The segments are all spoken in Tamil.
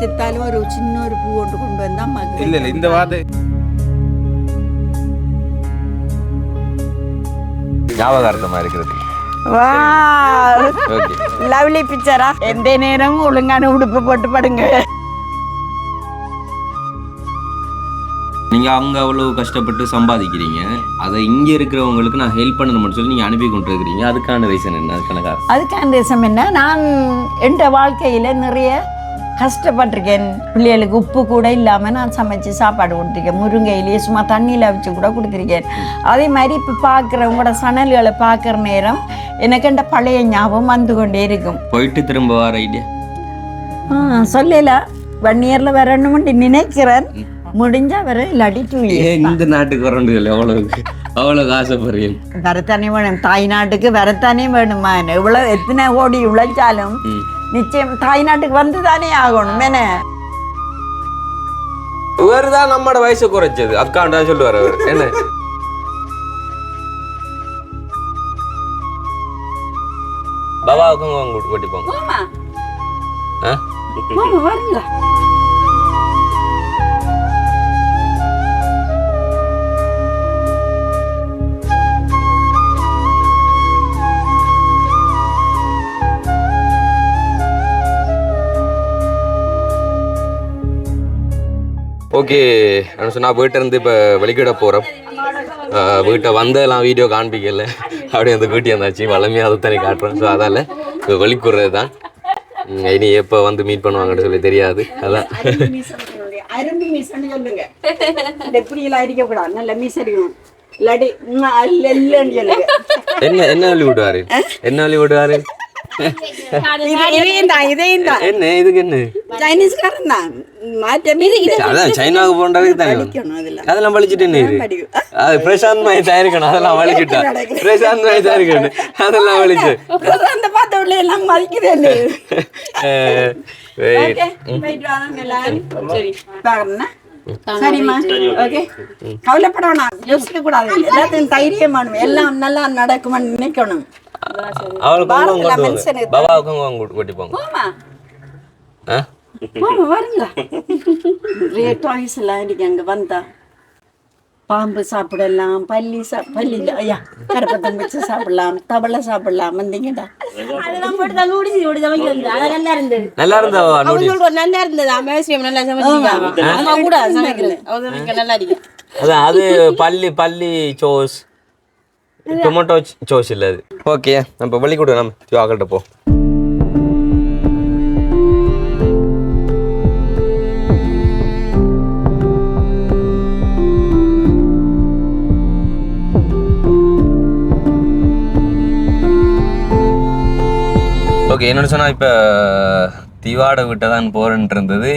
செத்தாலும் ஒரு சின்ன ஒரு பூ ஒன்று கொண்டு வந்தா அம்மாக்கு இல்ல இல்ல இந்த வார்த்தை. ஞாபகார்த்தமா இருக்கிறது வா ஓகே. லவ்லி பிக்சரா எந்த நேரமும் ஒழுங்கான உடுப்பு போட்டு படுங்க. நீங்கள் அங்கே அவ்வளோ கஷ்டப்பட்டு சம்பாதிக்கிறீங்க. அதை இங்கே இருக்கிறவங்களுக்கு நான் ஹெல்ப் பண்ணணும்னு சொல்லி நீங்கள் அனுப்பி கொண்டு இருக்கிறீங்க அதுக்கான ரீசன் என்ன? அதுக்கான காரணம்? அதுக்கான தேசம் என்ன? நான் என்ற வாழ்க்கையில நிறைய கஷ்டப்பட்டிருக்கேன். பிள்ளைகளுக்கு உப்பு கூட இல்லாமல் நான் சமைச்சு சாப்பாடு கொடுத்துருக்கேன். முருங்கையிலேயே சும்மா தண்ணியில் வச்சு கூட கொடுத்துருக்கேன். அதே மாதிரி இப்போ பார்க்குறவங்களோட சணல்களை பார்க்குற நேரம் எனக்கு இந்த பழைய ஞாபகம் வந்து கொண்டே இருக்கும். போயிட்டு திரும்ப வர ஐடியா? ஆ சொல்லல. ஒன் இயரில் வரணும்னு நினைக்கிறேன். முடிஞ்சா வர இல்லாட்டி டூ இயர்ஸ் இந்த நாட்டுக்கு வரணுங்கள் எவ்வளோ அவ்வளோ ஆசைப்படுறீங்க வரத்தானே வேணும். தாய் நாட்டுக்கு வரத்தானே வேணுமா? எவ்வளோ எத்தனை ஓடி உழைச்சாலும். நிச்சயம் தாய் நாட்டுக்கு வந்து தானே ஆகணும் என்ன இவர் தான் நம்மளோட வயசை குறைச்சது. அக்காண்டா சொல்லுவார் அவர். என்ன? பாபாவுக்கும் கூட்டி போங்க. ஓகே சொன்னா வீட்டை இருந்து இப்போ வெளிக்கிட போகிறோம் வீட்டை வந்தெல்லாம் வீடியோ காண்பிக்கல. அப்படியே அந்த வீட்டி வந்தாச்சு. வளமையாக அதை தானே காட்டுறோம். ஸோ அதால் வெளிக்கூடுறது தான். ம், இனி எப்போ வந்து மீட் பண்ணுவாங்கன்னு சொல்லி தெரியாது. அதான். அரும்பு சொல்லுங்க. எப்படி எல்லாம் நல்ல இல்லாட்டி என்ன என்ன வழி விடுவாரு? என்ன வழி விடுவாரு? என்ன இதுக்கு என்ன சைனீஸ்காரன் தான் அதான் சைனாவுக்கு போன்றதுக்கு தானே அதெல்லாம் வலிச்சுட்டு. அது பிரசாந்த் மாதிரி தயாரிக்கணும் அதெல்லாம் வலிச்சுட்டா பிரசாந்த் மாதிரி தயாரிக்கணும் அதெல்லாம் வலிச்சு அந்த பார்த்த உள்ள எல்லாம் மதிக்கிறேன். சரிம்மா ஓகே கவலைப்பட வேணாம் யோசிக்க கூடாது எல்லாத்தையும் தைரியம் வேணும் எல்லாம் நல்லா நடக்கும்னு நினைக்கணும் அவளுக்கு பாரதில கொண்டு வாங்க மனுஷனுக்கு பாபாவுக்கும் அவங்க கூட்டி போங்க. போமா ஆ? போமா வருங்களா டாய்ஸ் எல்லாம் இருக்கு அங்க வந்தா. பாம்பு சாப்பிடலாம் பல்லி சா ஐயா கருப்பத்தம் வச்சு சாப்பிடலாம் தவளை சாப்பிடலாம் வந்தீங்கடா. நல்லா இருந்தது. நல்லா இருந்தது அமேசியம் நல்லா சமைச்சிருக்காங்க அம்மா கூட சமைக்கிறது அவங்க சமைக்க நல்லா இருக்கு அதான் அது பள்ளி பள்ளி சோஸ். டொமேட்டோ சோஸ் இல்லை அது. ஓகே நம்ம வழி கொடு நம்ம திவாக்கள்கிட்ட போ. ஓகே என்னோட சொன்னால் இப்போ திவாட விட்ட தான் இருந்தது.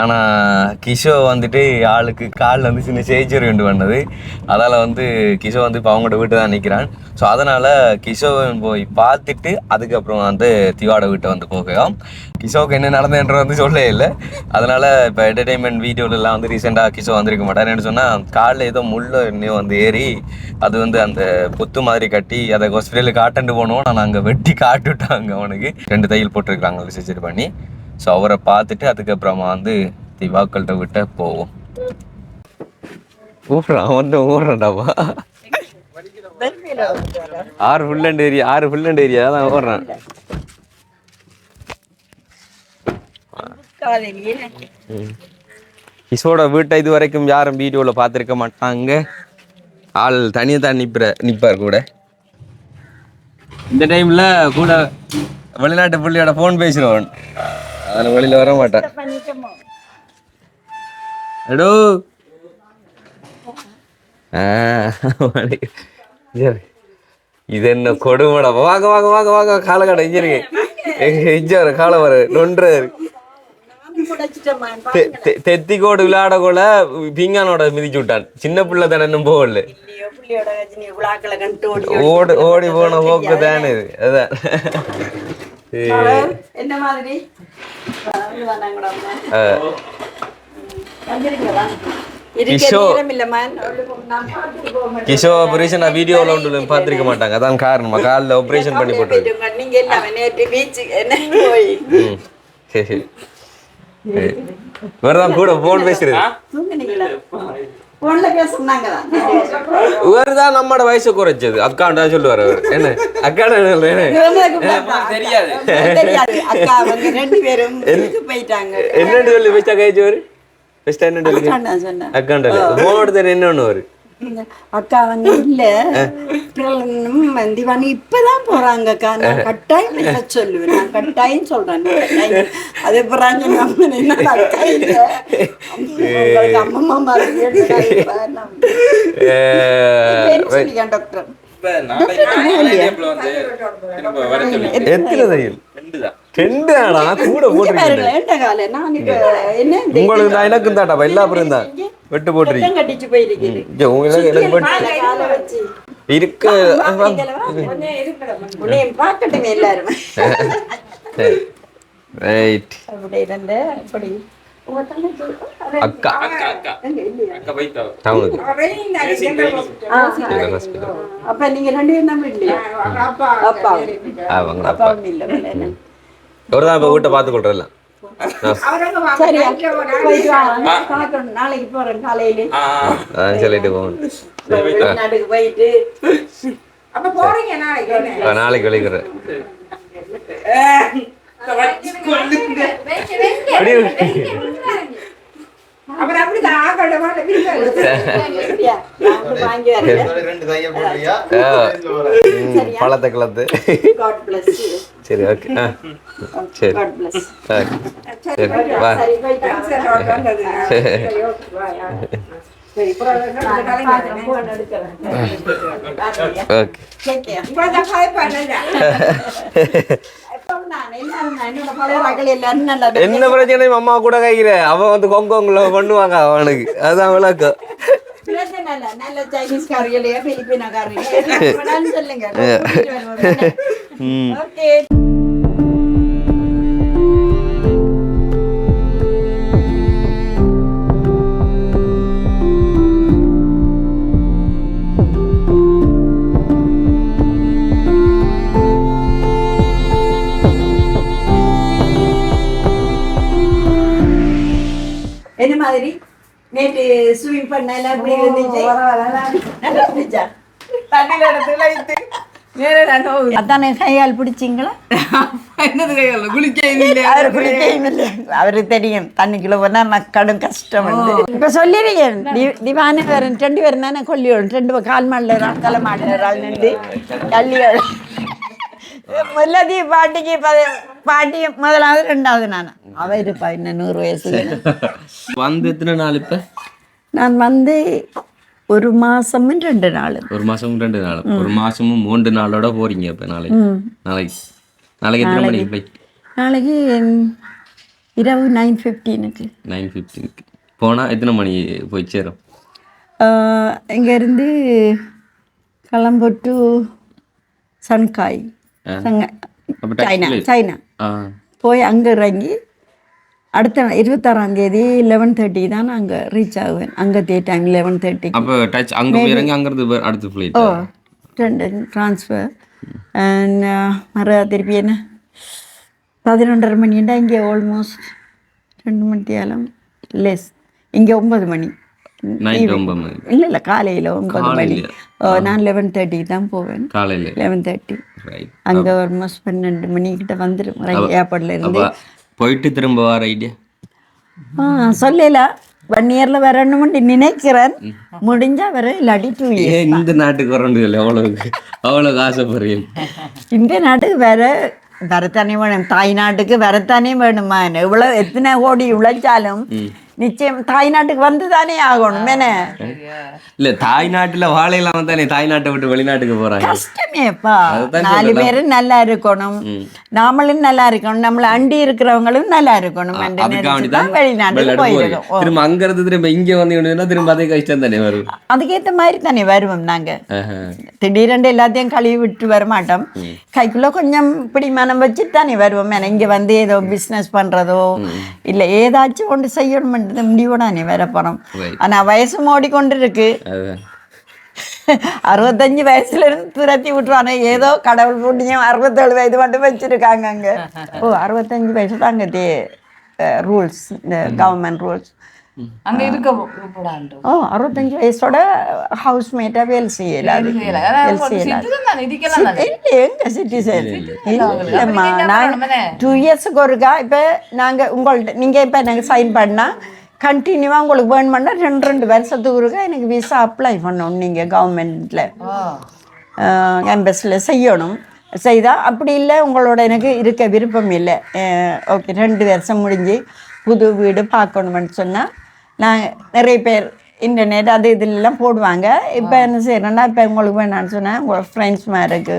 ஆனால் கிஷோ வந்துட்டு ஆளுக்கு காலில் வந்து சின்ன சேச்சர் வேண்டு பண்ணது. அதால் வந்து கிஷோ வந்து இப்போ அவங்களோட வீட்டு தான் நிற்கிறான் ஸோ அதனால் கிஷோவை போய் பார்த்துட்டு அதுக்கப்புறம் வந்து திவாட வீட்டை வந்து போகலாம். கிஷோவுக்கு என்ன நடந்ததுன்ற வந்து சொல்லவே இல்லை. அதனால் இப்போ என்டர்டெயின்மெண்ட் வீடியோலலாம் வந்து ரீசெண்டாக கிஷோ வந்திருக்க மாட்டாருன்னு சொன்னால் காலில் ஏதோ முள்ள இன்னும் வந்து ஏறி அது வந்து அந்த புத்து மாதிரி கட்டி அதை ஹாஸ்பிட்டலுக்கு காட்டண்டு போனோம். நான் அங்கே வெட்டி காட்டுவிட்டாங்க அவனுக்கு. ரெண்டு தையல் போட்டிருக்கிறாங்க சர்ஜரி பண்ணி. ஸோ அவரை பார்த்துட்டு அதுக்கப்புறமா வந்து திவாக்கள்கிட்ட விட்ட போவோம். ஊடுறான் வந்து ஊடுறான்டாப்பா ஆறு ஃபுல்லண்ட் ஏரியா ஆறு ஃபுல்லண்ட் ஏரியா தான் ஓடுறான் இசோட வீட்டை இது வரைக்கும் யாரும் வீடியோவில் பார்த்துருக்க மாட்டாங்க. ஆள் தனியாக தான் நிற்பிற நிற்பார் கூட. இந்த டைமில் கூட வெளிநாட்டு புள்ளியோட ஃபோன் பேசுகிறவன் அதில் வெளியில் வர மாட்டேன் எடோ. இது என்ன கொடுமடா வாங்க வாங்க வாங்க வாங்க காலை கடை இங்க இருக்கு இங்க வர காலை வர நொன்றாரு தெத்திக்கோடு விளையாட கூட பிங்கானோட மிதிச்சு விட்டான் சின்ன பிள்ளை தானே இன்னும் போகல ஓடி ஓடி போன போக்கு தானே இது அதான் என்ன மாதிரி கிஷோ. ஆபரேஷன் நான் வீடியோவில் ஒன்று பார்த்துருக்க மாட்டாங்க அதான் காரணமா காலில் ஆப்ரேஷன் பண்ணி மாட்டேன் நீங்க நேற்று என்ன போய் கூட போன் பேசுறது தூங்குனீங்களா போன்ல பேசுனாங்க தான் இவர் தான் நம்மட வயசு குறைச்சது அக்காண்டா சொல்லுவார் அவர். என்ன? அக்காண்டா என்ன? தெரியாது. தெரியாது. அக்கா அவங்க ரெண்டு பேரும் இதுக்கு போயிட்டாங்க. என்னன்னு சொல்லி பெஸ்டா கழிச்சவர் என்ன சொல்லி அக்காண்டா என்ன ஒன்று அக்கா வந்து இல்ல. திவானி இப்பதான் போறாங்க அக்கா. நான் கட்டாயம் இல்ல சொல்லுவேன்? நான் கட்டாயம் சொல்றேன். அது பிறகு நம்ம என்ன அக்கா இல்ல. அம்மம்மா மாதிரி டாக்டர் என்ன எனக்கும் தாட்டாப்பா எல்லா பேரும் தான் வெட்டு போட்டிருக்கீங்க கட்டிச்சு வச்சு. இருக்கு. பார்க்கட்டுமே எல்லாரும். ரைட் அப்படி இருந்து அப்படி. அக்கா. எங்க இல்லையா? டவுனுக்கு ஆஹா. அப்ப நீங்க ரெண்டு பேரும் தான் இல்லையா அப்பா. அவங்க இல்ல இப்போ வீட்டை பார்த்து கொள்றேன் நாளைக்கு போறேன் காலையில. சொல்லிட்டு போகணும் போயிட்டு ஆ, நாளைக்கு வெளிக்கிறேன் சரியா நான் வந்து வாங்கி வரேன். பழத்தை பிளஸ் சரி ஓகே. சரி. காட் பிளஸ் ஆ, சரி. ஓகே என்ன பிரச்சனையும் அம்மா கூட கைக்கிற. அவன் வந்து கொங்கோங்கள பண்ணுவாங்க அவனுக்கு. அதுதான் விளக்கம். பிரச்சனை சொல்லுங்க என்ன மாதிரி? நேற்று ஸ்விம் பண்ண எல்லாம் எப்படி இருந்துச்சு? தண்ணியில இடத்துல வைத்து அதானே கையால் பிடிச்சிங்களா? என்னது கையால? அவரு குளிக்கையும் இல்லை அவருக்கு தெரியும் தண்ணிக்குள்ள போனா நான் கடும் கஷ்டம் வந்து. இப்ப சொல்லிருக்கேன் தி- திவானி வேற ரெண்டு பேரும் தானே கொல்லியோடும் ரெண்டு கால் மாடல ஒரு ஆள் தலை மாடல ஒரு ஆள் நின்று தள்ளி முதலாவது ரெண்டாவது நான் அவ இருப்பா இன்னும் நூறு வயசுல வந்து எத்தனை நாள் இப்ப நான் வந்து ஒரு மாசமும் ரெண்டு நாள் ஒரு மாசமும் ரெண்டு நாள் ஒரு மாசமும் மூன்று நாளோட போறீங்க இப்ப நாளைக்கு நாளைக்கு நாளைக்கு எத்தனை மணிக்கு ஃப்ளைட் நாளைக்கு இரவு நைன் ஃபிஃப்டீனுக்கு நைன் ஃபிஃப்டீனுக்கு போனா எத்தனை மணி போய் சேரும் இங்கேருந்து கிளம்புட்டு சன்காய் சைனா சைனா போய் அங்கே இறங்கி அடுத்த இருபத்தாறாம் தேதி லெவன் தேர்ட்டி தான் அங்கே ரீச் ஆகுவேன் அங்கே தே டைம் லெவன் தேர்ட்டி அப்ப டச் அங்க இறங்கி அங்க இருந்து வே- அடுத்த ஃப்ளைட் ஓ ட்ரான்ஸ்ஃபர் மறு திருப்பி என்ன பதினொன்றரை மணிண்டா இங்கே ஆல்மோஸ்ட் ரெண்டு மணி ஏலம் லெஸ் இங்கே ஒன்பது மணி இல்லை இல்லை காலையில் ஒன்பது மணி. நான் லெவன் தேர்ட்டிக்கு தான் போவேன். காலையில. லெவன் தேர்ட்டி ரைட் அங்கே ஆல்மோஸ்ட் பன்னெண்டு மணிக்கிட்ட வந்துடும் ஏர்போர்ட்ல இருந்து. போயிட்டு திரும்ப வர ஐடியா சொல்லல. ஒன் இயர்ல வரணும்னு நினைக்கிறேன். முடிஞ்சா வர இல்லாட்டி டூ இயர் இந்த நாட்டுக்கு வரணும் இல்லை அவ்வளவு அவ்வளவு ஆசைப்படுறீங்க இந்த நாட்டுக்கு வேற வரத்தானே வேணும். தாய் நாட்டுக்கு வரத்தானே வேணுமா? எவ்வளவு எத்தனை கோடி உழைச்சாலும் நிச்சயம் தாய் நாட்டுக்கு வந்து தானே ஆகணும் என்ன இல்ல தாய் நாட்டுல வாழையிலாம தானே தாய் நாட்டை விட்டு வெளிநாட்டுக்கு போறாங்க? கஷ்டமேப்பா. நாலு பேரும் நல்லா இருக்கணும். நாமளும் நல்லா இருக்கணும். நம்மள அண்டி இருக்கிறவங்களும் நல்லா இருக்கணும் வெளிநாட்டுக்கு. போயிருக்கோம். திரும்ப அங்க இருந்து திரும்ப இங்க வந்து திரும்ப அதே கஷ்டம் தானே வரும்? அதுக்கேத்த மாதிரி தானே வருவோம் நாங்க. திடீரென்று எல்லாத்தையும் கழுவி விட்டு வர மாட்டோம். கைக்குள்ள கொஞ்சம் இப்படி மனம் வச்சு தானே வருவோம். ஏன்னா இங்க வந்து ஏதோ பிசினஸ் பண்றதோ இல்ல ஏதாச்சும் ஒன்று செய்யணும்ன்றது போறோம் Right. ஆனா வயசு ஓடிக்கொண்டு இருக்கு அறுபத்தஞ்சு வயசுல இருந்து துரத்தி விட்டுருவானே. ஏதோ கடவுள் புண்ணியம் அறுபத்தேழு வயது மட்டும் வச்சிருக்காங்க அங்க. ஓ அறுபத்தஞ்சு வயசு தாங்க தே ரூல்ஸ் இந்த கவர்மெண்ட் ரூல்ஸ் அங்க இருக்க கூடாது ஓ அறுபத்தஞ்சு வயசோட ஹவுஸ் மேட்டாக வேலை இதுக்கெல்லாம் இல்லை எங்க சிட்டிசன் இல்லைம்மா நாங்கள் டூ இயர்ஸுக்கு ஒருக்கா இப்போ நாங்கள் உங்கள்ட்ட நீங்கள் இப்போ எனக்கு சைன் பண்ணால் கண்டினியூவாக உங்களுக்கு வேணுமென்னா ரெண்டு ரெண்டு வருஷத்துக்கு ஒருக்கா எனக்கு விசா அப்ளை பண்ணணும் நீங்கள் கவர்மெண்ட்டில் எம்பஸில் செய்யணும். செய்தால் அப்படி இல்லை உங்களோட எனக்கு இருக்க விருப்பம் இல்லை. ஓகே ரெண்டு வருஷம் முடிஞ்சு புது வீடு பார்க்கணுமென்னு சொன்னால் நான் நிறைய பேர் இன்டர்நெட் அது இதுலலாம் போடுவாங்க. இப்போ என்ன செய்யறேன்னா இப்போ உங்களுக்கு வேணான்னு சொன்னால் உங்களோட ஃப்ரெண்ட்ஸ் மாதிரி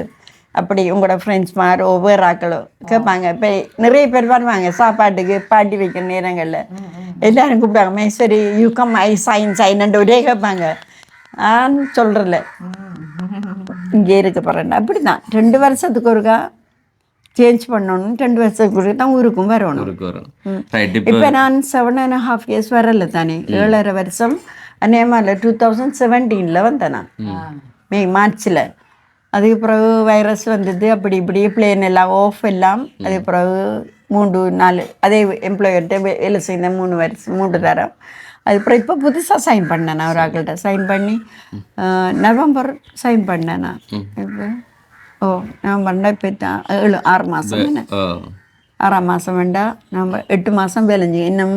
அப்படி உங்களோட ஃப்ரெண்ட்ஸ் மாதிரி ஒவ்வொரு ஆக்களும் கேட்பாங்க இப்போ நிறைய பேர் வருவாங்க சாப்பாட்டுக்கு பாட்டி வைக்கிற நேரங்களில். எல்லாரும் கூப்பிடுவாங்க Maheswari you come I sign sign ஒரே கேட்பாங்க நான் சொல்கிறல இங்கே இருக்க போகிறேன் அப்படி தான் ரெண்டு வருஷத்துக்கு ஒருக்கா சேஞ்ச் பண்ணணும் ரெண்டு வருஷத்துக்கு ஒருக்கா தான் ஊருக்கும் வரணும். இப்போ நான் செவன் அண்ட் ஹாஃப் இயர்ஸ் வரல தானே. ஏழரை வருஷம். அநேகமாக டூ தௌசண்ட் செவன்டீனில் வந்தேன் நான். மே. மார்ச்சில் அதுக்கு பிறகு வைரஸ் வந்தது அப்படி இப்படி பிளேன் எல்லாம் ஆஃப் எல்லாம் அதுக்கு பிறகு மூன்று நாலு அதே எம்ப்ளாயர்கிட்ட வேலை செய்தேன் மூணு வருஷம் மூன்று தரம். அதுக்கப்புறம் இப்போ புதுசாக சைன் பண்ணேன் நான் ஒரு ஆக்கள்கிட்ட சைன் பண்ணி நவம்பர் சைன் பண்ணேன் நான். இப்போ ஓ நவம்பர்னா இப்போ தான் ஏழு ஆறு மாதம் ஆறாம் மாதம் வேண்டாம் நம்ம எட்டு மாதம் வேலை செஞ்சு இன்னும்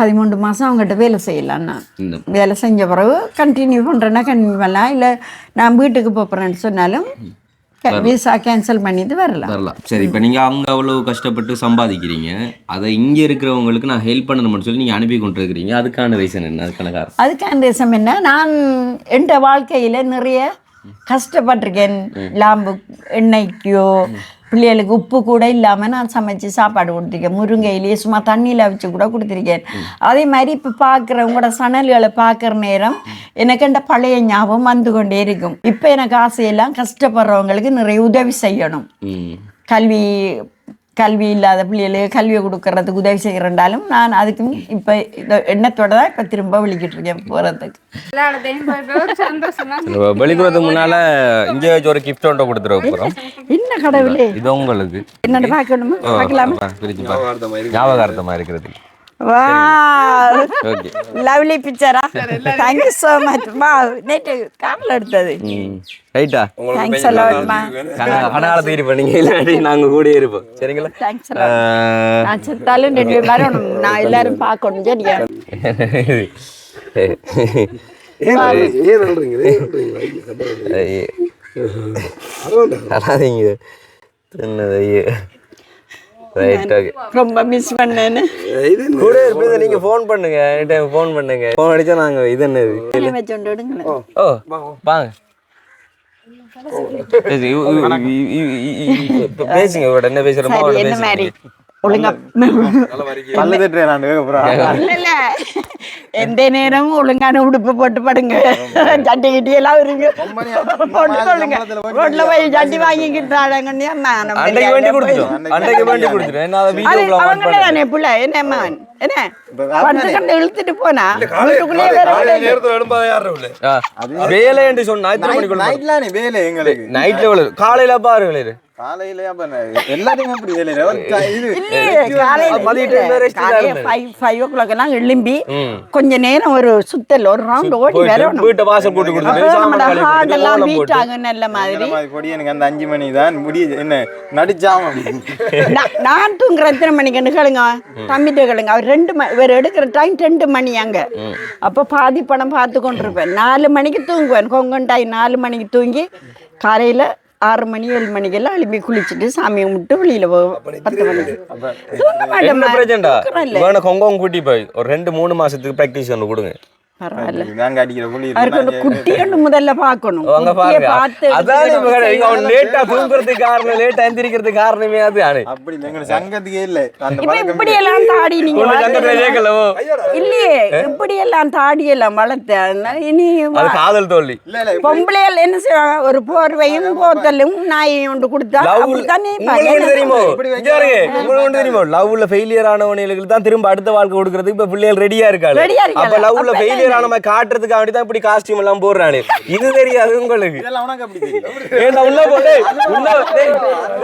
பதிமூன்று மாதம் அவங்ககிட்ட வேலை செய்யலாம் நான். வேலை செஞ்ச பிறகு கண்டினியூ பண்ணுறேன்னா கண்டினியூ பண்ணலாம். இல்லை நான் வீட்டுக்கு போகிறேன்னு சொன்னாலும் விசா கேன்சல் பண்ணிட்டு வரலாம். வரலாம். சரி இப்போ நீங்கள் அங்கே அவ்வளோ கஷ்டப்பட்டு சம்பாதிக்கிறீங்க. அதை இங்கே இருக்கிறவங்களுக்கு நான் ஹெல்ப் பண்ணணும்னு சொல்லி நீங்கள் அனுப்பி கொண்டு இருக்கிறீங்க அதுக்கான ரீசன் என்ன? அதுக்கான காரணம்? அதுக்கான ரீசன் என்ன? நான் என் வாழ்க்கையில் நிறைய கஷ்டப்பட்டிருக்கேன். லாம்பு எண்ணெய்க்கோ பிள்ளைகளுக்கு உப்பு கூட இல்லாமல் நான் சமைச்சு சாப்பாடு கொடுத்துருக்கேன். முருங்கையிலேயே சும்மா தண்ணியில் வச்சு கூட கொடுத்துருக்கேன். அதே மாதிரி இப்போ பார்க்குறவங்களோட சணல்களை பார்க்குற நேரம் எனக்கு இந்த பழைய ஞாபகம் வந்து கொண்டே இருக்கும். இப்போ எனக்கு ஆசையெல்லாம் கஷ்டப்படுறவங்களுக்கு நிறைய உதவி செய்யணும். கல்வி கல்வி இல்லாத பிள்ளைகளுக்கு கல்வியை கொடுக்கறதுக்கு உதவி செய்கிறேன்டாலும் நான் அதுக்கு இப்போ இந்த எண்ணத்தோட தான் இப்போ திரும்ப விழிக்கிட்டு இருக்கேன் போகிறதுக்கு தான் வெளிக்கிறதுக்கு முன்னால இங்கே ஒரு கிஃப்ட் ஒன்றை கொடுத்துட போகிறோம் என்ன கடவுளே? இது உங்களுக்கு. என்னோட பார்க்கணுமா? பார்க்கலாமா? ஆ, பிரிச்சு பாருங்க. ஞாபகார்த்தமா இருக்கிறது. வா ஓகே லவ்லி பிக்சரா தேங்க்யூ ஸோ மச் வா நேற்று காரில் எடுத்தது. ரைட்டா தேங்க்ஸ் அலாட்மா கனகால தீரி பண்ணீங்க இல்லாட்டி நாங்க கூட இருப்போம். சரிங்களா? தேங்க்ஸ் நான் செத்தாலும் ரெண்டு பேர் வரணும் நான் எல்லாரும் பார்க்கணும். சரியா? அழாதீங்க சின்னது ஐயோ ரைட் ஓகே ரொம்ப மிஸ் பண்ணேன்னு கூட இருப்பது நீங்க ஃபோன் பண்ணுங்க எனி டைம் ஃபோன் பண்ணுங்க ஃபோன் அடிச்சா நாங்க இது என்னது ஓ வாங்க பேசுங்க என்ன பேசுறோமோ என்ன பேசுங்க. மாதிரி ஒழுங்கா அப்புறம் இல்ல இல்ல. எந்த நேரமும் ஒழுங்கான உடுப்பு போட்டு படுங்க. சட்டை கிட்டி எல்லாம் இருங்க போட்டு கொள்ளுங்க ரோட்ல போய் சட்டி வாங்கிக்கிட்டாங்க அன்றைக்கு வண்டி கொடுத்துட்டோம். அன்றைக்கு வண்டி கொடுத்துட்டோம். என்ன அதை அது வீடியோக்குள்ள மாட் அவங்களே தானே புள்ள. என்ன மகன் என்ன? இழுத்துட்டு போனா வேலை. என்று சொன்னா நைட்லாம் வேலை எங்களுக்கு. நைட்ல எவ்வளவு காலையில காலையில எல்லாத்தையும் அப்படி எழும்பி. கொஞ்ச நேரம் ஒரு சுத்தல் ஒரு ரவுண்ட் ஓடி வரணும். வீட்டை வாசல் போட்டு ஆகும் நல்ல மாதிரி. பொடி? எனக்கு அந்த அஞ்சு மணி தான் முடி என்ன நடிச்சாம நான் தூங்குற எத்தனை மணிக்குன்னு கேளுங்க தம்பிட்ட கேளுங்க. அவர் ரெண்டு மணி இவர் எடுக்கிற டைம் ரெண்டு மணி அங்க. அப்போ பாதி படம் பார்த்து கொண்டிருப்பேன். நாலு மணிக்கு தூங்குவேன். கொங்கன் டைம் நாலு மணிக்கு தூங்கி காலையில ஆறு மணி ஏழு மணிக்கெல்லாம் எழுப்பி குளிச்சுட்டு சாமி கும்பிட்டு வெளியில பத்து மணிக்கு தூங்க மாட்டேன் கொங்கம் கூட்டி போய். ஒரு ரெண்டு மூணு மாசத்துக்கு ப்ராக்டிஸ் ஒன்று கொடுங்க. ஒன்று முதல்ல பார்க்கணும். லேட்டா தூங்குறதுக்கு காரணம் லேட்டா எந்திரிக்கிறதுக்கு காரணமே அது அப்படி இல்லை, எங்க சங்கத்துக்கே இல்லை. இப்படி எல்லாம் தாடி நீங்க இல்லையே இப்படி எல்லாம் தாடி எல்லாம் வளர்த்த இனி அது காதல் தோல்வி. இல்ல இல்ல பொம்பளைகள் என்ன செய்வாங்க ஒரு போர்வையும் போத்தலும் நாயையும் கொண்டு கொடுத்தா தெரியுமோ? தெரியுமோ? லவ்ல ஃபெயிலியர் ஆனவங்களுக்கு தான் திரும்ப அடுத்த வாழ்க்கை கொடுக்கறதுக்கு இப்ப பிள்ளைகள் ரெடியா இருக்காங்க. அப்ப லவ்ல ஃபெயிலியர் கம்பீரானமா காட்டுறதுக்கு வேண்டி தான் இப்படி காஸ்டியூம் எல்லாம் போடுறானு. இது தெரியாது உங்களுக்கு. இதெல்லாம் உனக்கு அப்படி தெரியும். ஏன்டா உன்ன உன்ன டேய்,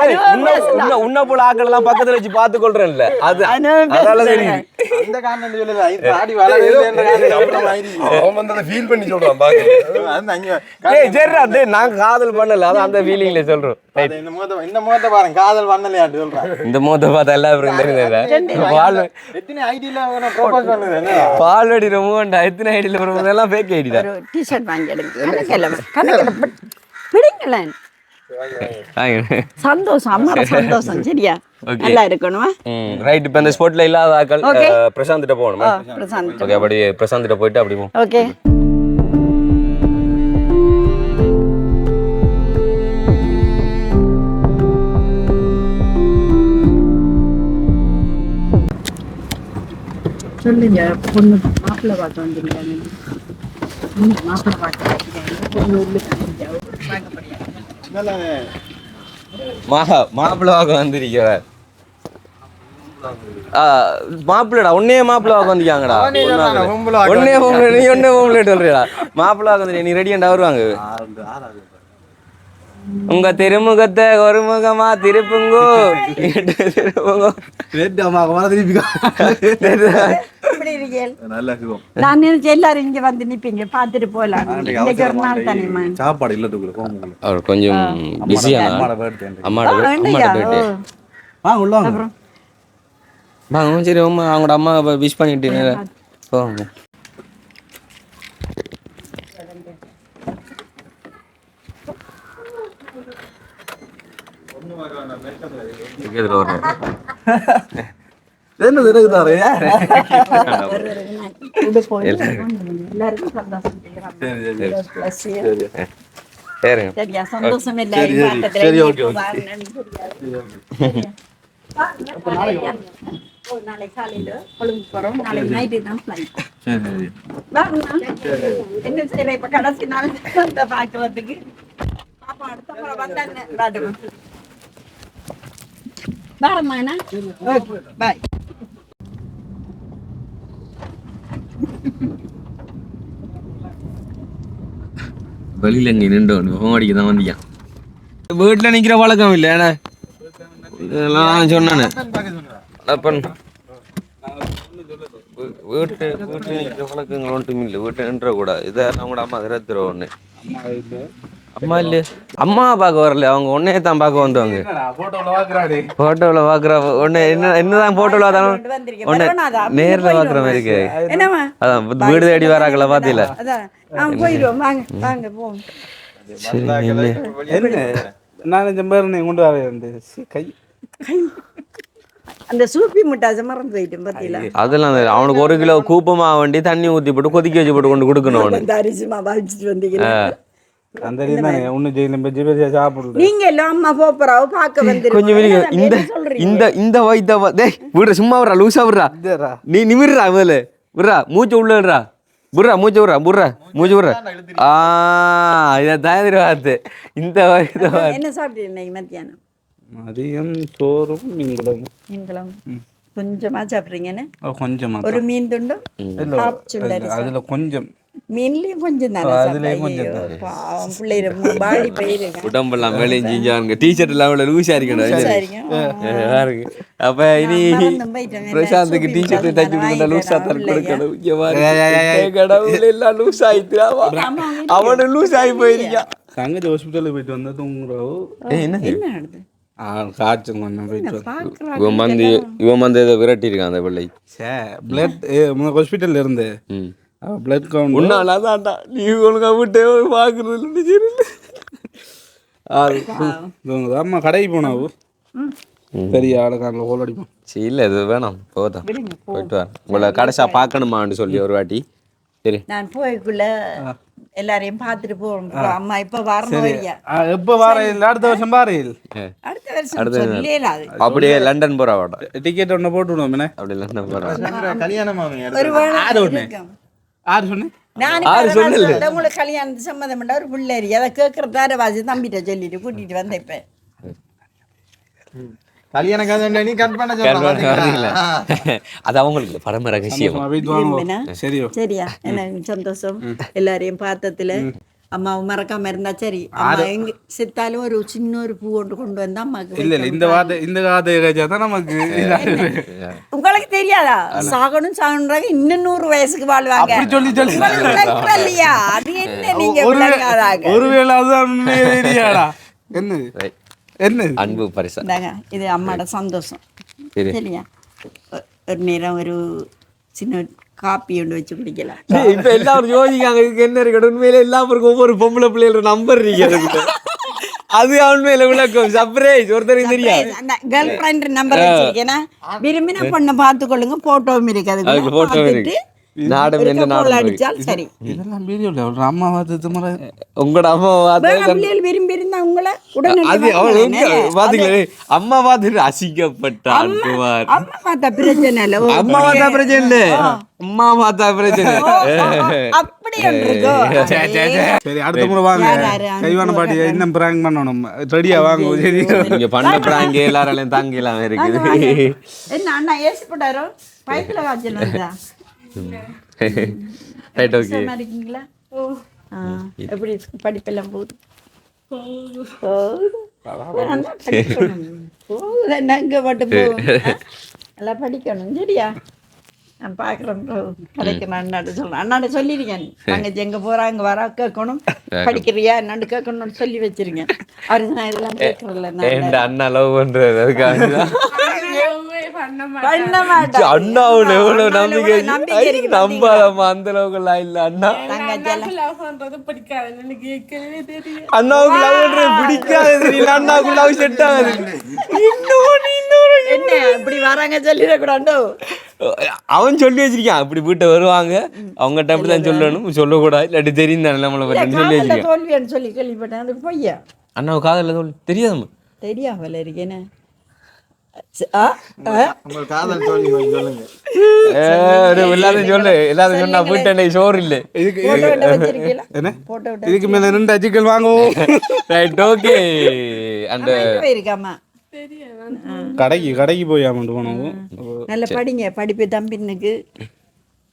டேய், உன்ன- உன்ன- உன்ன போல ஆட்கள் எல்லாம் பக்கத்துல வச்சு பார்த்து கொள்றேன்ல அது அதனால தெரியுது. அந்த காரணம் சொல்லல இது தாடி வளரல அவன் வந்து அதை ஃபீல் பண்ணி சொல்றான் பாக்க. அந்த அங்க டேய் சரிடா டேய் நாங்க காதல் பண்ணல அதான் அந்த ஃபீலிங்ல சொல்றோம். அது இந்த முகத்தை இந்த முகத்தை பாருங்க காதல் பண்ணலையாட்டு சொல்றேன் இந்த முகத்தை பார்த்தா எல்லாருக்கும் தெரியுது பால் எத்தனை ஐடியில ப்ரோபோஸ் பண்ணுது பால்வடி ரொம்ப எத்தனை ஐடியில் வரும்போது எல்லாம் ஃபேக் ஐடி தான். டிஷர்ட் வாங்கி எடுங்க கணக்கில் சந்தோஷம் அம்மா சந்தோஷம். சரியா? Okay. நல்லா இருக்கணுமா? ரைட் இப்போ இந்த ஸ்பாட்ல இல்லாத. அஹ், பிரசாந்த் கிட்ட போகணுமா? பிரசாந்த் ஓகே அப்படி பிரசாந்த் கிட்ட போயிட்டு அப்படி ஓகே சொல்லுங்க பொண்ணு மாப்பிள்ளை பார்க்க வந்துருக்காங்க மாப்பிள்ளை பார்க்க பொண்ணு மா மாப்பிள்ளை வாக்க வந்திருக்கிறார் மாப்பிள்ளடா உன்னே மாப்பிள்ளை வாக்க ஒன்னே பொம்பளை நீ ஒன்னே மாப்பிள்ளை வந்து நீ ரெடியாண்டா வருவாங்க. உங்க திருமுகத்தை ஒரு முகமா திருப்புங்கோ. நான் எல்லாரும் இங்க வந்து நிப்பீங்க பார்த்துட்டு போலாம். சாப்பாடு போக அவர் கொஞ்சம் பிஸியான அம்மாட அம்மாட. வாங்க உள்ள வாங்க. வாங்க சரி அம்மா அவங்களோட அம்மா விஷ் பண்ணிட்டு போங்க இதுல ஒரு என்ன இருக்குதாரு இது போய் எல்லாருக்கும் சந்தோஷம் Bless you. சரிங்க சரியா சந்தோஷம் இல்லை சரி, சரி. பார்த்ததுல சரி, எப்போ ஓகே, ஓகே. வரணும்னு தெரியாது. சரியா? ஓ, நாளைக்கு காலையில கொழும்பு போறோம் நாளைக்கு நைட்டு தான் flight. சரி வாங்கம்மா. என்ன செய்யற இப்ப கடைசி நாள் வந்த பாக்குறதுக்கு பாப்பா அடுத்த முறை வந்தாங்க என்ன? ஓகே பாய் வெளியில இங்க நின்று ஃபோன் அடிக்க தான் வந்தியான் வீட்டுல நிக்கிற பழக்கம் இல்லை ஏன்னா இதெல்லாம் நான் சொன்னானே. அப்பன் வீட்டு வீட்டு நிக்கிற பழக்கங்கள் ஒன்றும் இல்லை. வீட்டு நின்ற கூடாது இதை அவங்களோட அம்மா திரத்துற ஒண்ணு அம்மா இல்லையே. அம்மா பார்க்க வரல. அவங்க உன்னையே தான் பார்க்க வந்தவங்க. போட்டோல வாக்குறாடி போட்டோல பாக்குற ஒன்னு என்ன என்னதான் வருவனா அது? அப்படியே நேர்ல பாக்குற போயிடுவோம். மாதிரி இருக்கு. அதான் வீடு தேடி வராங்கள பாத்தீல அதான் ஆ போயிடுவோம் வாங்க வாங்க போவோம். சரி இல்லை என்ன? நான் இந்த மாதிரி கொண்டு வர இந்த கை. அந்த சூப்பி முட்டாசை மறந்து போயிட்டேன் பத்தியில அதெல்லாம் அவனுக்கு ஒரு கிலோ கூப்பமா வண்டி தண்ணி ஊத்தி போட்டு கொதிக்க வச்சு போட்டு கொண்டு கொடுக்கணும் அரிசிமா வலிச்சிட்டு வந்தீங்க அந்த தானே ஒண்ணு ஜெயிலும் பெஞ்சு பெரிய சாப்பிடுறது நீங்க எல்லாம் அம்மா போப்பறாவ பார்க்க வந்து கொஞ்சம் வெளிய இந்த இந்த இந்த வயித்த வ- டேய் விடுற சும்மா விடுறா லூசா விடுறா. நீ முதல்ல. விடுறா மூச்சு உள்ள விடுறா. விடுறா மூச்சு விடுறா விடுறா மூச்சு விடுறா. ஆ இதை தயாரி பார்த்து இந்த என்ன சாப்பிட்டீங்க இன்னைக்கு மத்தியானம்? மதியம் சோறும் மீன்களும் நீங்களும் கொஞ்சமா சாப்பிட்றீங்கன்னு? கொஞ்சமா ஒரு மீன் துண்டும்? அதுல கொஞ்சம். மீன்லயும் கொஞ்சம் தானே அதுலயும் கொஞ்சம் சாப்பிட்டீங்க. பாவம் பிள்ளைங்க பாடி போயிருங்க உடம்பெல்லாம் மேலே செஞ்சாங்க. டிஷர்ட் எல்லாம் இவ்வளவு லூஸா இருக்கணும். அப்ப இனி. பிரசாந்துக்கு டிஷர்ட் தச்சு கொடுத்தா லூஸா வாங்கி தர கொடுக்கணும். கடவுள் எல்லாம் லூஸ் ஆயிட்டு அவனு லூஸ் ஆகி போயிருக்கான். தங்கச்சி ஹாஸ்பிட்டலுக்கு போயிட்டு வந்தா தூங்குறாவோ என்ன என்ன காய்ச்சல் கொஞ்சம் இவன் வந்து இவன் வந்து விரட்டி இருக்கான் அந்த பிள்ளை. சே பிளட் ஹாஸ்பிட்டல்ல இருந்து பிளட் கவுண்ட் உன்னால அதான்டா. நீ ஒழுங்கா விட்டே பாக்குறது இல்லை அம்மா கடைக்கு போனாவு பெரிய ஆளுக்காரில் ஹோல் அடிப்போம் சரி இல்லை இது வேணாம். போதான் போயிட்டு வா. உங்களை கடைசா பார்க்கணுமான்னு சொல்லி ஒரு வாட்டி. சரி. நான் போய்க்குள்ள எல்லாரையும் பார்த்துட்டு போறோம் அம்மா இப்ப வரணும் எப்போ வார? அடுத்த வருஷம் வார அடுத்த வருஷம் அப்படியே லண்டன் போறா வாடா டிக்கெட் ஒன்று போட்டு விடுவோம் என்ன? அப்படி லண்டன் போறா. கல்யாணம். ஆறு சொன்னேன் நான் உங்களுக்கு கல்யாணத்து சம்மதம் பண்ண ஒரு பிள்ளைரி அதை கேட்கறதார வாசி தம்பிட்ட சொல்லிட்டு கூட்டிட்டு வந்தேன் இப்ப கல்யாண கதை நீ கட் பண்ண அது அவங்களுக்கு பரம ரகசியம் சரியா எனக்கு சந்தோஷம் எல்லாரையும் பார்த்ததுல அம்மாவை மறக்காம இருந்தா சரி அம்மா எங்க செத்தாலும் ஒரு சின்ன ஒரு பூ கொண்டு கொண்டு வந்தா அம்மாக்கு இல்ல இல்ல இந்த வார்த்தை இந்த வார்த்தை தான் நமக்கு உங்களுக்கு தெரியாதா சாகணும் சாகணுன்றாங்க இன்னும் நூறு வயசுக்கு வாழ்வாங்க அப்படி சொல்லி சொல்லி இல்லையா அது என்ன நீங்க ஒருவேளை அதுதான் தெரியாடா என்னது என்னது அன்பு பரிசா இது அம்மாட சந்தோஷம் சரி. சரியா ஒரு நேரம் ஒரு சின்ன காப்பி ஒன்று வச்சு குடிக்கலாம் இப்ப எல்லாரும் யோசிக்காங்க இதுக்கு என்ன இருக்கு உண்மையில எல்லாருக்கும் ஒவ்வொரு பொம்பளை பிள்ளைகளோட நம்பர் இருக்கு அதுக்கிட்ட. அது உண்மையில விளக்கம். சர்ப்ரைஸ் ஒருத்தருக்கு தெரியாது. கேர்ள் ஃப்ரெண்ட் நம்பர் வச்சிருக்கேன்னா விரும்பின பொண்ணை பார்த்துக்கொள்ளுங்க போட்டோவும் இருக்கு. அதுக்கு photo இருக்கு. நாடம் எந்த நாடம் இருக்கு. அடிச்சால் சரி. இதெல்லாம் வீடியோ இல்ல ஒரு அம்மா பார்த்து முறை உங்களோட அம்மா வேற பார்த்து பிள்ளைகள் விரும்பி இருந்தா உங்களை உடனே அது அவள் எங்க பாத்தீங்களா? அம்மா பார்த்துட்டு அசிங்கப்பட்டான் குமார் அம்மா பிரச்சனை இல்லை. அம்மா பார்த்தா பிரச்சனை இல்ல. அம்மா பார்த்தா பிரச்சனை அப்படி ஒன்று இருக்கோ சரி. அடுத்த முறை வாங்க. கைவான பாட்டி இன்னும் பிராங்க் பண்ணணும். ரெடியா வாங்க சரி. நீங்க பண்ண பிராங்க எல்லாராலையும் தாங்கிலாம் இருக்குது. என்ன அண்ணா ஏசி போட்டாரோ பயத்துல காய்ச்சல் வந்தா? ரைட் ஓகே இருக்கீங்களா எப்படி இருக்கு? படிப்பெல்லாம் போகுது? இங்க மட்டும்? நல்லா படிக்கணும். சரியா? நான் பார்க்குறேன் கடைக்கு நான் அண்ணாட்ட சொல்கிறேன் அண்ணாட்ட சொல்லியிருக்கேன் தங்கச்சி எங்கே போகிறாங்க வர கேட்கணும். படிக்கிறியா என்னான்னு கேட்கணும்னு சொல்லி வச்சிருக்கேன் அவருக்கு நான் இதெல்லாம் கேட்குறல அண்ணா லவ் பண்றது? அதுக்காக அண்ணாவோட எவ்வளவு நம்பிக்கை நம்பாதம்மா அந்த அளவுக்கு எல்லாம் இல்ல அண்ணா. அண்ணாவுக்கு லவ் பண்றது பிடிக்காது தெரியல அண்ணாவுக்கு லவ் செட் ஆகுது. என்ன இப்படி வராங்க சொல்லிடக்கூடாண்டோ அவன் சொல்லி வச்சிருக்கான் அப்படி வீட்டை வருவாங்க. அவங்ககிட்ட அப்படி தான் சொல்லணும் சொல்லக்கூடாது. இல்லாட்டி தெரியும் தானே நம்மளை பற்றி சொல்லி காதல வச்சிருக்கான். தோல்வின்னு சொல்லி கேள்விப்பட்டேன் அது பொய்யா? அண்ணாவுக்கு காதல சொல்லி தெரியாதம்மா. தெரியாமல இருக்கேனே இதுக்கு மேல ரெண்டு சிக்கல் வாங்குவோம். ரைட் ஓகே அந்த கடைக்கு கடைக்கு போய் ஆமாண்டு போனோம் நல்லா படிங்க. படிப்பு தம்பினுக்கு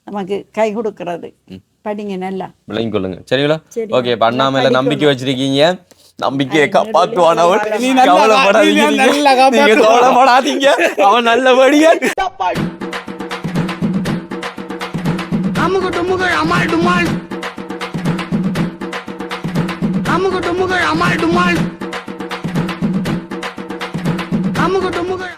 நமக்கு கை கொடுக்கறது. படிங்க நல்லா. விளங்கி கொள்ளுங்க சரிங்களா? சரி. ஓகே இப்ப அண்ணா மேல நம்பிக்கை வச்சிருக்கீங்க. நம்பிக்கையை காப்பாத்துவான் அவன் நீ நல்லா கவலைப்படாதீங்க. நீங்க. கவலைப்படாதீங்க. அவன் நல்லபடியா அமுகு டுமுகள் அமால் டுமால். அமுகு டுமுகள் அமால் டுமால். அமுகு டுமுகள்